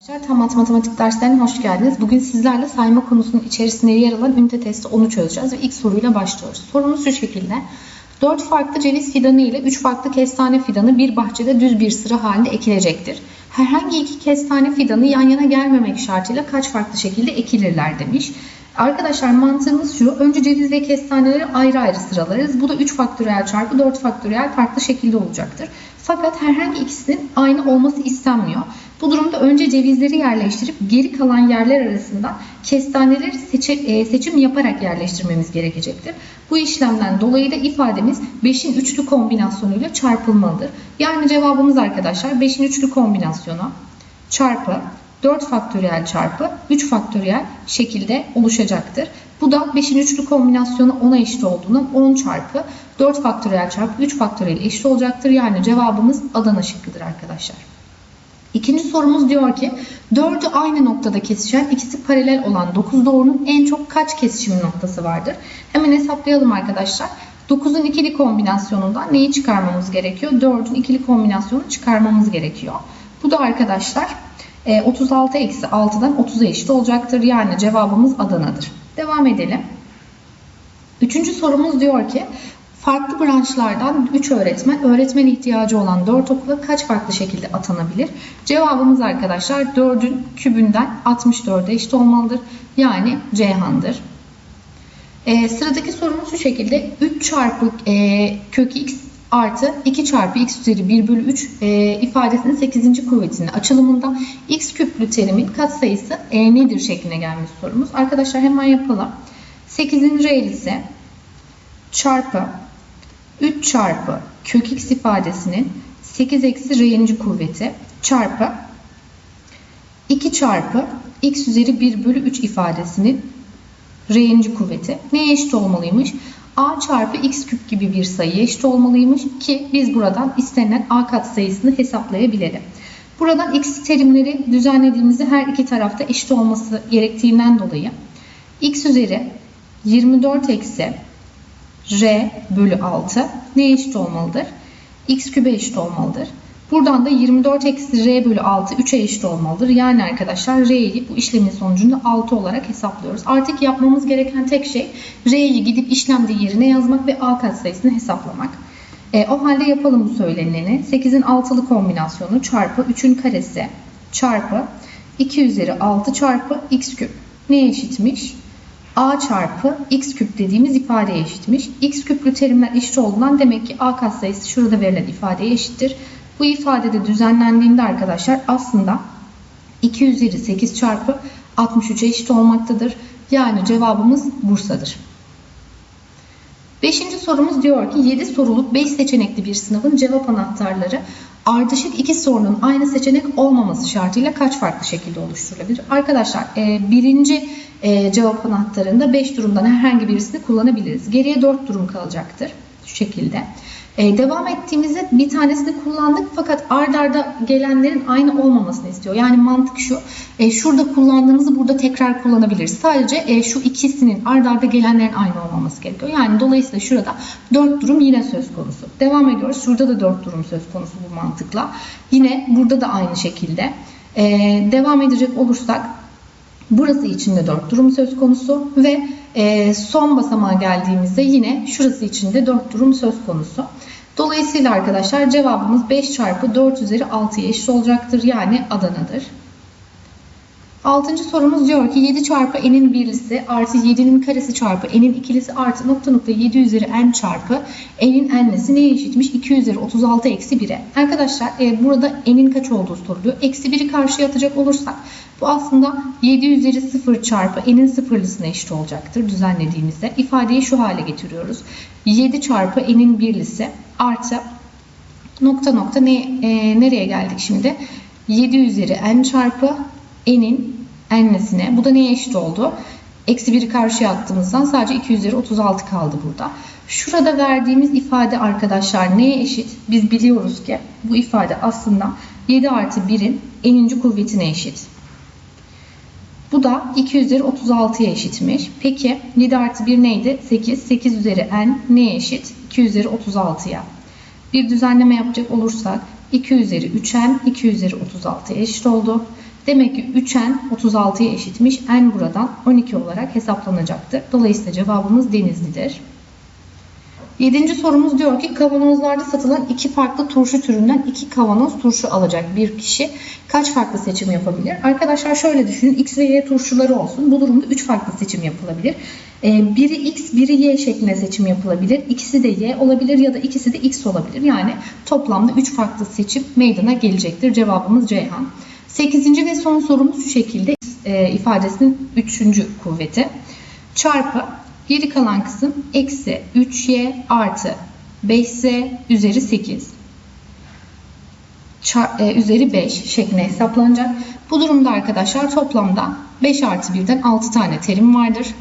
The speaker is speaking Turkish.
Arkadaşlar tam matematik derslerine hoş geldiniz. Bugün sizlerle sayma konusunun içerisinde yer alan ünite testi 10'u çözeceğiz ve ilk soruyla başlıyoruz. Sorumuz şu şekilde. 4 farklı ceviz fidanı ile 3 farklı kestane fidanı bir bahçede düz bir sıra halinde ekilecektir. Herhangi iki kestane fidanı yan yana gelmemek şartıyla kaç farklı şekilde ekilirler demiş. Arkadaşlar mantığımız şu. Önce ceviz ve kestaneleri ayrı ayrı sıralarız. Bu da 3 faktöriyel çarpı 4 faktöriyel farklı şekilde olacaktır. Fakat herhangi ikisinin aynı olması istenmiyor. Bu durumda önce cevizleri yerleştirip geri kalan yerler arasında kestaneleri seçe, e, seçim yaparak yerleştirmemiz gerekecektir. Bu işlemden dolayı da ifademiz 5'in üçlü kombinasyonuyla çarpılmalıdır. Yani cevabımız arkadaşlar 5'in üçlü kombinasyonu çarpı 4 faktöriyel çarpı 3 faktöriyel şekilde oluşacaktır. Bu da 5'in üçlü kombinasyonu 10'a eşit olduğundan 10 çarpı 4 faktöriyel çarpı 3 faktöriyel eşit olacaktır. Yani cevabımız Adana şıkkıdır arkadaşlar. İkinci sorumuz diyor ki 4'ü aynı noktada kesişen ikisi paralel olan 9 doğrunun en çok kaç kesişim noktası vardır? Hemen hesaplayalım arkadaşlar. 9'un ikili kombinasyonundan neyi çıkarmamız gerekiyor? 4'ün ikili kombinasyonunu çıkarmamız gerekiyor. Bu da arkadaşlar 36 eksi 6'dan 30'a eşit olacaktır. Yani cevabımız Adana'dır. Devam edelim. Üçüncü sorumuz diyor ki farklı branşlardan 3 öğretmen, öğretmen ihtiyacı olan 4 okula kaç farklı şekilde atanabilir? Cevabımız arkadaşlar 4'ün kübünden 64'e eşit olmalıdır. Yani Ceyhan'dır. Ee, sıradaki sorumuz şu şekilde 3 çarpı e, kök x artı 2 çarpı x üzeri 1 bölü 3 e, ifadesinin 8. kuvvetinin açılımında x küplü terimin katsayısı e, nedir şekline gelmiş sorumuz. Arkadaşlar hemen yapalım. 8'in re'lisi çarpı 3 çarpı kök x ifadesinin 8 eksi r'inci kuvveti çarpı 2 çarpı x üzeri 1 bölü 3 ifadesinin r'inci kuvveti neye eşit olmalıymış? A çarpı x küp gibi bir sayıya eşit olmalıymış ki biz buradan istenilen a katsayısını hesaplayabilelim. Buradan x terimleri düzenlediğimizde her iki tarafta eşit olması gerektiğinden dolayı x üzeri 24 eksi r bölü 6 neye eşit olmalıdır? x kübe eşit olmalıdır. Buradan da 24 eksi r bölü 6 3'e eşit olmalıdır. Yani arkadaşlar r'yi bu işlemin sonucunda 6 olarak hesaplıyoruz. Artık yapmamız gereken tek şey r'yi gidip işlemdiği yerine yazmak ve a katsayısını hesaplamak. E, o halde yapalım bu söyleneni. 8'in altılı kombinasyonu çarpı 3'ün karesi çarpı 2 üzeri 6 çarpı x küp neye eşitmiş? a çarpı x küp dediğimiz ifadeye eşitmiş. x küplü terimler eşit olduğundan demek ki a katsayısı şurada verilen ifadeye eşittir. Bu ifadede düzenlendiğinde arkadaşlar aslında 2 üzeri 8 çarpı 63'e eşit olmaktadır. Yani cevabımız Bursa'dır. Beşinci sorumuz diyor ki 7 soruluk 5 seçenekli bir sınavın cevap anahtarları ardışık iki sorunun aynı seçenek olmaması şartıyla kaç farklı şekilde oluşturulabilir? Arkadaşlar birinci cevap anahtarında 5 durumdan herhangi birisini kullanabiliriz. Geriye 4 durum kalacaktır. Şu şekilde. Ee, devam ettiğimizde bir tanesini kullandık fakat ard arda gelenlerin aynı olmamasını istiyor. Yani mantık şu, e, şurada kullandığımızı burada tekrar kullanabiliriz. Sadece e, şu ikisinin ard arda gelenlerin aynı olmaması gerekiyor. Yani dolayısıyla şurada 4 durum yine söz konusu. Devam ediyoruz. Şurada da 4 durum söz konusu bu mantıkla. Yine burada da aynı şekilde. E, devam edecek olursak burası için de 4 durum söz konusu ve e, son basamağa geldiğimizde yine şurası için de 4 durum söz konusu. Dolayısıyla arkadaşlar cevabımız 5 çarpı 4 üzeri 6'ya eşit olacaktır. Yani Adana'dır. Altıncı sorumuz diyor ki 7 çarpı n'in birlisi artı 7'nin karesi çarpı n'in ikilisi artı nokta nokta 7 üzeri n çarpı n'in n'lisi neye eşitmiş? 2 üzeri 36 eksi 1'e. Arkadaşlar e, burada n'in kaç olduğu soruluyor. Eksi 1'i karşıya atacak olursak bu aslında 7 üzeri 0 çarpı n'in sıfırlısına eşit olacaktır düzenlediğimizde. ifadeyi şu hale getiriyoruz. 7 çarpı n'in birlisi artı nokta nokta ne, e, nereye geldik şimdi? 7 üzeri n çarpı n'in n'lisine. Bu da neye eşit oldu? Eksi 1'i karşıya attığımızdan sadece 2 üzeri 36 kaldı burada. Şurada verdiğimiz ifade arkadaşlar neye eşit? Biz biliyoruz ki bu ifade aslında 7 artı 1'in n'inci kuvvetine eşit. Bu da 2 üzeri 36'ya eşitmiş. Peki 7 artı 1 neydi? 8. 8 üzeri n neye eşit? 2 üzeri 36'ya. Bir düzenleme yapacak olursak 2 üzeri 3n 2 üzeri 36'ya eşit oldu. Demek ki 3n 36'ya eşitmiş. n buradan 12 olarak hesaplanacaktır. Dolayısıyla cevabımız Denizli'dir. Yedinci sorumuz diyor ki kavanozlarda satılan iki farklı turşu türünden iki kavanoz turşu alacak bir kişi kaç farklı seçim yapabilir? Arkadaşlar şöyle düşünün x ve y turşuları olsun. Bu durumda üç farklı seçim yapılabilir. Ee, biri x, biri y şeklinde seçim yapılabilir. İkisi de y olabilir ya da ikisi de x olabilir. Yani toplamda üç farklı seçim meydana gelecektir. Cevabımız Ceyhan. Sekizinci ve son sorumuz şu şekilde e, ifadesinin üçüncü kuvveti. Çarpı geri kalan kısım eksi 3y artı 5z üzeri 8 çar- e, üzeri 5 şeklinde hesaplanacak. Bu durumda arkadaşlar toplamda 5 artı 1'den 6 tane terim vardır. Yani